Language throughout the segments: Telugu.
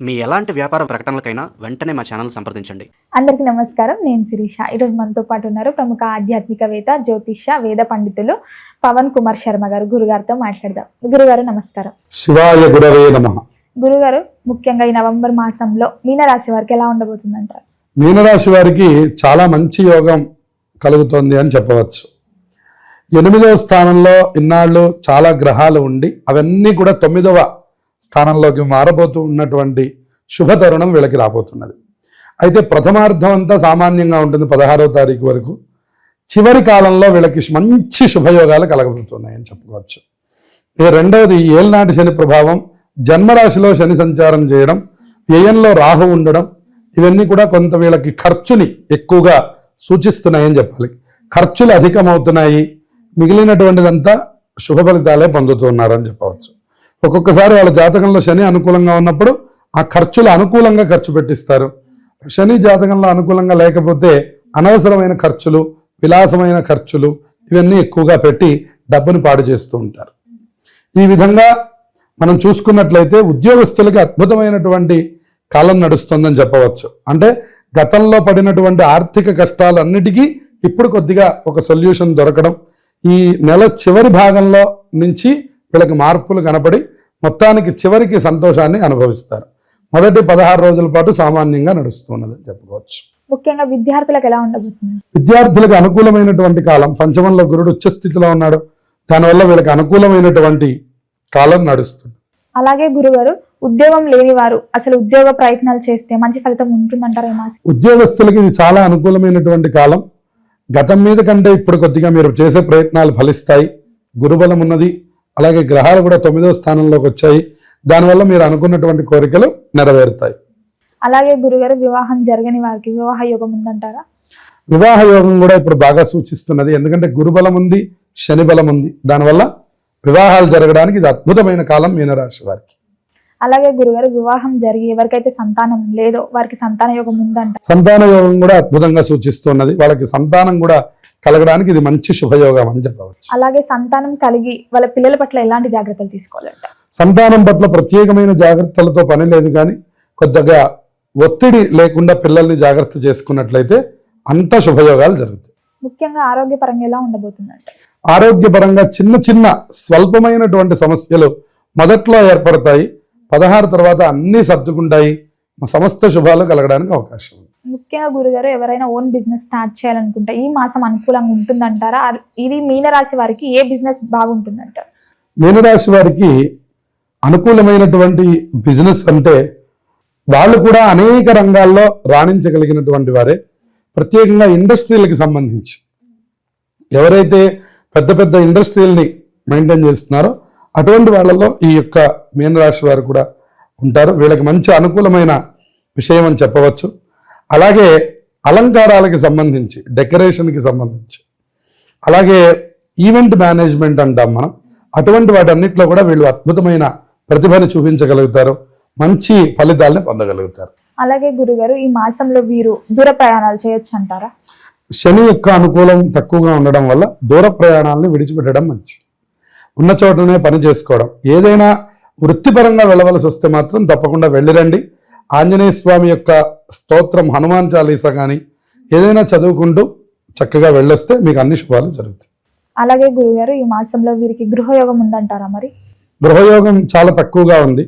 మీ ఎలాంటి వ్యాపార ప్రకటనలకైనా వెంటనే మా ఛానల్ సంప్రదించండి. అందరికీ నమస్కారం. నేను శిరీష. ఈరోజు మనతో పాటు ఉన్నారు ప్రముఖ ఆధ్యాత్మికవేత్త జ్యోతిష వేద పండితులు పవన్ కుమార్ శర్మ గారు. గురుగారితో మాట్లాడదాం. గురుగారు నమస్కారం. శివాయ గురవే నమ. గురుగారు ముఖ్యంగా ఈ నవంబర్ మాసంలో మీనరాశి వారికి ఎలా ఉండబోతుందంటారు? మీనరాశి వారికి చాలా మంచి యోగం కలుగుతోంది అని చెప్పవచ్చు. ఎనిమిదవ స్థానంలో ఇన్నాళ్ళు చాలా గ్రహాలు ఉండి అవన్నీ కూడా తొమ్మిదవ స్థానంలోకి మారబోతూ ఉన్నటువంటి శుభ తరుణం వీళ్ళకి రాబోతున్నది. అయితే ప్రథమార్థం అంతా సామాన్యంగా ఉంటుంది పదహారవ తారీఖు వరకు. చివరి కాలంలో వీళ్ళకి మంచి శుభయోగాలు కలగబోతున్నాయని చెప్పుకోవచ్చు. ఇక రెండవది ఏలనాటి శని ప్రభావం జన్మరాశిలో శని సంచారం చేయడం వ్యయంలో రాహు ఉండడం ఇవన్నీ కూడా కొంత వీళ్ళకి ఖర్చుని ఎక్కువగా సూచిస్తున్నాయని చెప్పాలి. ఖర్చులు అధికమవుతున్నాయి మిగిలినటువంటిదంతా శుభ ఫలితాలే పొందుతున్నారని చెప్పవచ్చు. ఒక్కొక్కసారి వాళ్ళ జాతకంలో శని అనుకూలంగా ఉన్నప్పుడు ఆ ఖర్చులు అనుకూలంగా ఖర్చు పెట్టిస్తారు. శని జాతకంలో అనుకూలంగా లేకపోతే అనవసరమైన ఖర్చులు విలాసమైన ఖర్చులు ఇవన్నీ ఎక్కువగా పెట్టి డబ్బును పాడు చేస్తూ ఉంటారు. ఈ విధంగా మనం చూసుకున్నట్లయితే ఉద్యోగస్తులకి అద్భుతమైనటువంటి కాలం నడుస్తుందని చెప్పవచ్చు. అంటే గతంలో పడినటువంటి ఆర్థిక కష్టాలన్నిటికీ ఇప్పుడు కొద్దిగా ఒక సొల్యూషన్ దొరకడం ఈ నెల చివరి భాగంలో నుంచి వీళ్ళకి మార్పులు కనపడి మొత్తానికి చివరికి సంతోషాన్ని అనుభవిస్తారు. మొదటి పదహారు రోజుల పాటు సామాన్యంగా నడుస్తున్నదని చెప్పుకోవచ్చు. ముఖ్యంగా విద్యార్థులకు ఎలా ఉండబోతుంది? విద్యార్థులకు అనుకూలమైనటువంటి కాలం పంచమంలో గురుడు ఉచ్చస్థితిలో ఉన్నాడు. దానివల్ల వీళ్ళకి అనుకూలమైనటువంటి కాలం నడుస్తుంది. అలాగే గురుగారు ఉద్యోగం లేని వారు అసలు ఉద్యోగ ప్రయత్నాలు చేస్తే మంచి ఫలితం ఉంటుందంటారు ఉద్యోగస్తులకి ఇది చాలా అనుకూలమైనటువంటి కాలం. గతం మీద కంటే ఇప్పుడు కొద్దిగా మీరు చేసే ప్రయత్నాలు ఫలిస్తాయి. గురుబలం ఉన్నది అలాగే గ్రహాలు కూడా తొమ్మిదవ స్థానంలోకి వచ్చాయి. దానివల్ల మీరు అనుకున్నటువంటి కోరికలు నెరవేరుతాయి. అలాగే గురుగారు వివాహం జరగని వారికి వివాహ యోగం ఉందంటారా? వివాహ యోగం కూడా ఇప్పుడు బాగా సూచిస్తున్నది. ఎందుకంటే గురుబలం ఉంది శని బలం ఉంది. దానివల్ల వివాహాలు జరగడానికి ఇది అద్భుతమైన కాలం మీనరాశి వారికి. అలాగే గురుగారు వివాహం జరిగి ఎవరికైతే సంతానం లేదో వారికి సంతాన యోగం ఉందంట. సంతాన యోగం కూడా అద్భుతంగా సూచిస్తున్నది. వాళ్ళకి సంతానం కూడా కలగడానికి ఇది మంచి శుభయోగం అని చెప్పవచ్చు. అలాగే సంతానం కలిగి వాళ్ళ పిల్లల పట్ల ఎలాంటి జాగ్రత్తలు తీసుకోవాలంట? సంతానం పట్ల ప్రత్యేకమైన జాగ్రత్తలతో పని లేదు కానీ కొద్దిగా ఒత్తిడి లేకుండా పిల్లల్ని జాగ్రత్త చేసుకున్నట్లయితే అంత శుభయోగాలు జరుగుతాయి. ముఖ్యంగా ఆరోగ్యపరంగా ఎలా ఉండబోతుందంట? ఆరోగ్యపరంగా చిన్న చిన్న స్వల్పమైనటువంటి సమస్యలు మొదట్లో ఏర్పడతాయి. పదహారు తర్వాత అన్నీ సర్దుకుంటాయి. సమస్త శుభాలు కలగడానికి అవకాశం ఉంది. ముఖ్యంగా గురుగారు ఎవరైనా ఓన్ బిజినెస్ స్టార్ట్ చేయాలనుకుంటే ఈ మాసం అనుకూలంగా ఉంటుందంటారా? అది- ఇది మీనరాశి వారికి ఏ బిజినెస్ బాగుంటుందంటారు మీనరాశి వారికి అనుకూలమైనటువంటి బిజినెస్ అంటే వాళ్ళు కూడా అనేక రంగాల్లో రాణించగలిగినటువంటి వారే. ప్రత్యేకంగా ఇండస్ట్రీలకి సంబంధించి ఎవరైతే పెద్ద పెద్ద ఇండస్ట్రీల్ని మెయింటైన్ చేస్తున్నారో అటువంటి వాళ్ళలో ఈ యొక్క మీనరాశి వారు కూడా ఉంటారు. వీళ్ళకి మంచి అనుకూలమైన విషయం అని చెప్పవచ్చు. అలాగే అలంకారాలకి సంబంధించి డెకరేషన్కి సంబంధించి అలాగే ఈవెంట్ మేనేజ్మెంట్ అంటాం మనం. అటువంటి వాటన్నిటిలో కూడా వీళ్ళు అద్భుతమైన ప్రతిభను చూపించగలుగుతారు. మంచి ఫలితాలని పొందగలుగుతారు. అలాగే గురుగారు ఈ మాసంలో వీరు దూర ప్రయాణాలు చేయొచ్చు అంటారా? శని యొక్క అనుకూలం తక్కువగా ఉండడం వల్ల దూర ప్రయాణాలను విడిచిపెట్టడం మంచిది. ఉన్న చోటనే పని చేసుకోవడం. ఏదైనా వృత్తిపరంగా వెళ్ళవలసి వస్తే మాత్రం తప్పకుండా వెళ్ళిరండి. ఆంజనేయ స్వామి యొక్క స్తోత్రం హనుమాన్ చాలీసా కానీ ఏదైనా చదువుకుంటూ చక్కగా వెళ్ళొస్తే మీకు అన్ని శుభాలు జరుగుతాయి. అలాగే గురుగారు ఈ మాసంలో వీరికి గృహయోగం ఉందంటారా మరి? గృహయోగం చాలా తక్కువగా ఉంది.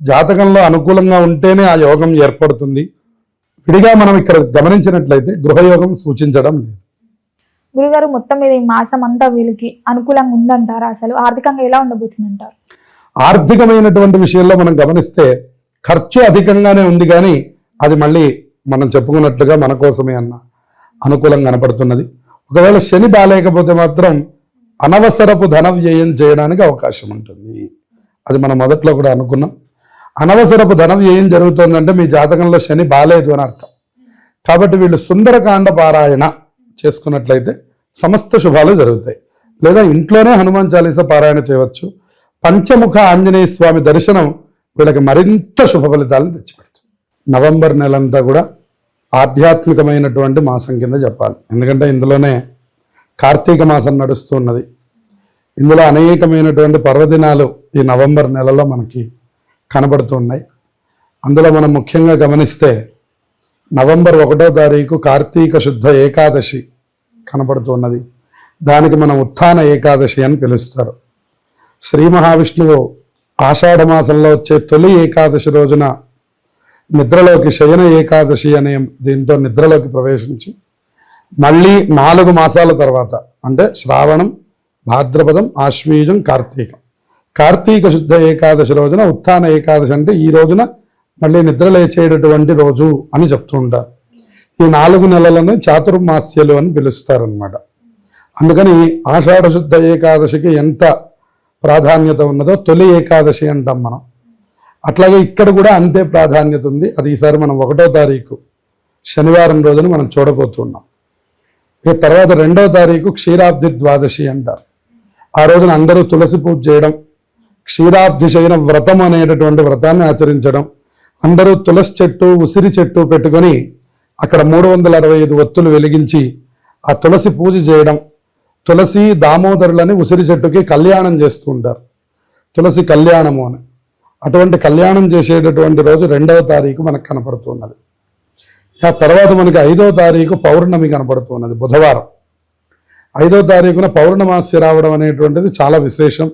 జాతకంలో అనుకూలంగా ఉంటేనే ఆ యోగం ఏర్పడుతుంది. విడిగా మనం ఇక్కడ గమనించినట్లయితే గృహయోగం సూచించడం లేదు. గురుగారు మొత్తం మీద ఈ మాసం అంతా వీళ్ళకి అనుకూలంగా ఉందంటారా? అసలు ఆర్థికంగా ఎలా ఉండబోతుందంటారు? ఆర్థికమైనటువంటి విషయంలో మనం గమనిస్తే ఖర్చు అధికంగానే ఉంది కానీ అది మళ్ళీ మనం చెప్పుకున్నట్లుగా మన కోసమే అన్న అనుకూలం కనపడుతున్నది. ఒకవేళ శని బాలేకపోతే మాత్రం అనవసరపు ధన వ్యయం చేయడానికి అవకాశం ఉంటుంది. అది మనం మొదట్లో కూడా అనుకున్నాం. అనవసరపు ధన వ్యయం జరుగుతుందంటే మీ జాతకంలో శని బాలేదు అని అర్థం. కాబట్టి వీళ్ళు సుందరకాండ పారాయణ చేసుకున్నట్లయితే సమస్త శుభాలు జరుగుతాయి. లేదా ఇంట్లోనే హనుమాన్ చాలీస పారాయణ చేయవచ్చు. పంచముఖ ఆంజనేయ స్వామి దర్శనం వీళ్ళకి మరింత శుభ ఫలితాలను తెచ్చిపెడుతుంది. నవంబర్ నెలంతా కూడా ఆధ్యాత్మికమైనటువంటి మాసం కింద చెప్పాలి ఎందుకంటే ఇందులోనే కార్తీక మాసం నడుస్తున్నది ఇందులో అనేకమైనటువంటి పర్వదినాలు ఈ నవంబర్ నెలలో మనకి కనబడుతున్నాయి అందులో మనం ముఖ్యంగా గమనిస్తే నవంబర్ ఒకటో తారీఖు కార్తీక శుద్ధ ఏకాదశి కనబడుతున్నది దానికి మనం ఉత్థాన ఏకాదశి అని పిలుస్తారు. శ్రీ మహావిష్ణువు ఆషాఢ మాసంలో వచ్చే తొలి ఏకాదశి రోజున నిద్రలోకి శయన ఏకాదశి అనే దీంతో నిద్రలోకి ప్రవేశించి మళ్ళీ నాలుగు మాసాల తర్వాత అంటే శ్రావణం భాద్రపదం ఆశ్వీజం కార్తీకం. కార్తీక శుద్ధ ఏకాదశి రోజున ఉత్థాన ఏకాదశి అంటే ఈ రోజున మళ్ళీ నిద్ర లేచేటటువంటి రోజు అని చెప్తూ ఉంటారు. ఈ నాలుగు నెలలను చాతుర్మాస్యలు అని పిలుస్తారనమాట అందుకని ఆషాఢ శుద్ధ ఏకాదశికి ఎంత ప్రాధాన్యత ఉన్నదో తొలి ఏకాదశి అంటాం మనం. అట్లాగే ఇక్కడ కూడా అంతే ప్రాధాన్యత ఉంది. అది ఈసారి మనం ఒకటో తారీఖు శనివారం రోజున మనం చూడబోతున్నాం. ఇక తర్వాత రెండో తారీఖు క్షీరాబ్ది ద్వాదశి అంటారు. ఆ రోజున అందరూ తులసి పూజ చేయడం క్షీరాబ్ది శయన వ్రతం అనేటటువంటి వ్రతాన్ని ఆచరించడం అందరూ తులసి చెట్టు ఉసిరి చెట్టు పెట్టుకొని అక్కడ మూడు వందల అరవై ఐదు ఒత్తులు వెలిగించి ఆ తులసి పూజ చేయడం తులసి దామోదరులని ఉసిరి చెట్టుకి కళ్యాణం చేస్తూ ఉంటారు తులసి కళ్యాణము అని. అటువంటి కళ్యాణం చేసేటటువంటి రోజు రెండవ తారీఖు మనకు కనపడుతున్నది. ఆ తర్వాత మనకి ఐదో తారీఖు పౌర్ణమి కనపడుతున్నది బుధవారం. ఐదో తారీఖున పౌర్ణమాస్య రావడం అనేటువంటిది చాలా విశేషం.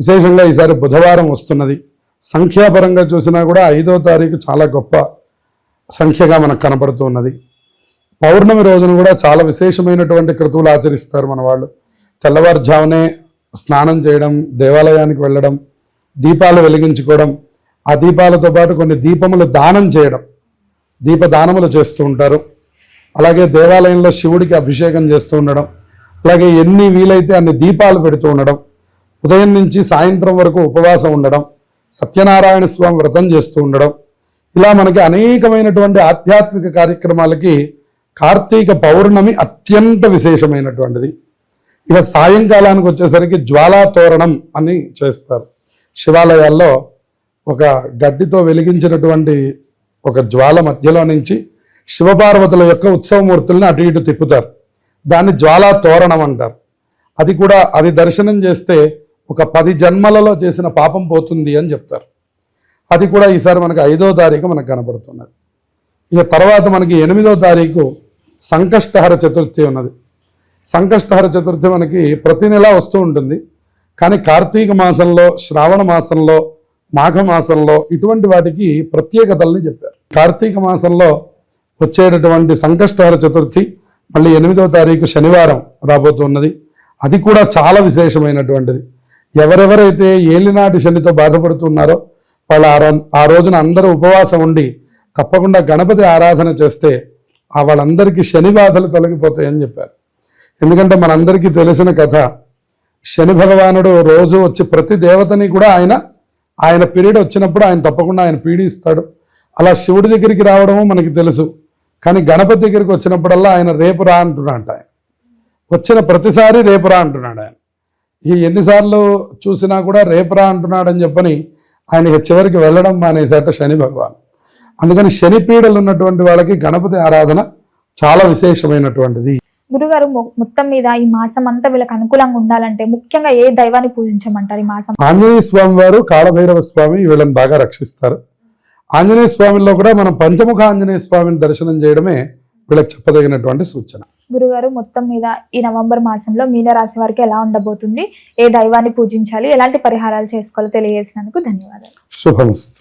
విశేషంగా ఈసారి బుధవారం వస్తున్నది. సంఖ్యాపరంగా చూసినా కూడా ఐదో తారీఖు చాలా గొప్ప సంఖ్యగా మనకు కనపడుతున్నది. పౌర్ణమి రోజున కూడా చాలా విశేషమైనటువంటి క్రతువులు ఆచరిస్తారు మన వాళ్ళు. తెల్లవారుజామునే స్నానం చేయడం దేవాలయానికి వెళ్ళడం దీపాలు వెలిగించుకోవడం ఆ దీపాలతో పాటు కొన్ని దీపములు దానం చేయడం దీపదానములు చేస్తూ ఉంటారు. అలాగే దేవాలయంలో శివుడికి అభిషేకం చేస్తూ ఉండడం అలాగే ఎన్ని వీలైతే అన్ని దీపాలు పెడుతూ ఉండడం ఉదయం నుంచి సాయంత్రం వరకు ఉపవాసం ఉండడం సత్యనారాయణ స్వామి వ్రతం చేస్తూ ఉండడం ఇలా మనకి అనేకమైనటువంటి ఆధ్యాత్మిక కార్యక్రమాలకి కార్తీక పౌర్ణమి అత్యంత విశేషమైనటువంటిది. ఇక సాయంకాలానికి వచ్చేసరికి జ్వాలా తోరణం అని చేస్తారు. శివాలయాల్లో ఒక గడ్డితో వెలిగించినటువంటి ఒక జ్వాల మధ్యలో నుంచి శివపార్వతుల యొక్క ఉత్సవమూర్తుల్ని అటు ఇటు తిప్పుతారు. దాన్ని జ్వాలా తోరణం అంటారు. అది కూడా అది దర్శనం చేస్తే ఒక పది జన్మలలో చేసిన పాపం పోతుంది అని చెప్తారు. అది కూడా ఈసారి మనకి ఐదో తారీఖు మనకు కనబడుతున్నది ఇక తర్వాత మనకి ఎనిమిదో తారీఖు సంకష్టహర చతుర్థి ఉన్నది. సంకష్టహర చతుర్థి మనకి ప్రతి నెల వస్తూ ఉంటుంది. కానీ కార్తీక మాసంలో శ్రావణ మాసంలో మాఘ మాసంలో ఇటువంటి వాటికి ప్రత్యేకతల్ని చెప్పారు. కార్తీక మాసంలో వచ్చేటటువంటి సంకష్టహర చతుర్థి మళ్ళీ ఎనిమిదో తారీఖు శనివారం రాబోతున్నది. అది కూడా చాలా విశేషమైనటువంటిది. ఎవరెవరైతే ఏలినాటి శనితో బాధపడుతున్నారో వాళ్ళు ఆ రో- ఆ రోజున అందరూ ఉపవాసం ఉండి తప్పకుండా గణపతి ఆరాధన చేస్తే ఆ వాళ్ళందరికీ శని బాధలు తొలగిపోతాయని చెప్పారు. ఎందుకంటే మనందరికీ తెలిసిన కథ శని భగవానుడు రోజు వచ్చి ప్రతి దేవతని కూడా ఆయన ఆయన పీరియడ్ వచ్చినప్పుడు ఆయన తప్పకుండా ఆయన పీడిస్తాడు. అలా శివుడి దగ్గరికి రావడము మనకి తెలుసు. కానీ గణపతి దగ్గరికి వచ్చినప్పుడల్లా ఆయన రేపు రా అంటున్నాడు ఆయన. వచ్చిన ప్రతిసారి రేపు రా అంటున్నాడు ఆయన. ఈ ఎన్నిసార్లు చూసినా కూడా రేపు రా అంటున్నాడని చెప్పని ఆయన చివరికి వెళ్ళడం మానేసాట శని భగవాన్. అందుకని శని పీడలు ఉన్నటువంటి వాళ్ళకి గణపతి ఆరాధన చాలా విశేషమైనటువంటిది. గురుగారు మొత్తం మీద ఈ మాసం అంతా వీళ్ళకి అనుకూలంగా ఉండాలంటే ముఖ్యంగా ఏ దైవాన్ని పూజించమంటారు ఈ మాసం? ఆంజనేయ స్వామి వారు కాళభైరవ స్వామి వీళ్ళని బాగా రక్షిస్తారు. ఆంజనేయ స్వామిలో కూడా మనం పంచముఖ ఆంజనేయ స్వామిని దర్శనం చేయడమే వీళ్ళకి చెప్పదగినటువంటి సూచన. గురుగారు మొత్తం మీద ఈ నవంబర్ మాసంలో మీనరాశి వారికి ఎలా ఉండబోతుంది? ఏ దైవాన్ని పూజించాలి? ఎలాంటి పరిహారాలు చేసుకోవాలో? తెలియజేసినందుకు ధన్యవాదాలు. శుభమస్తు.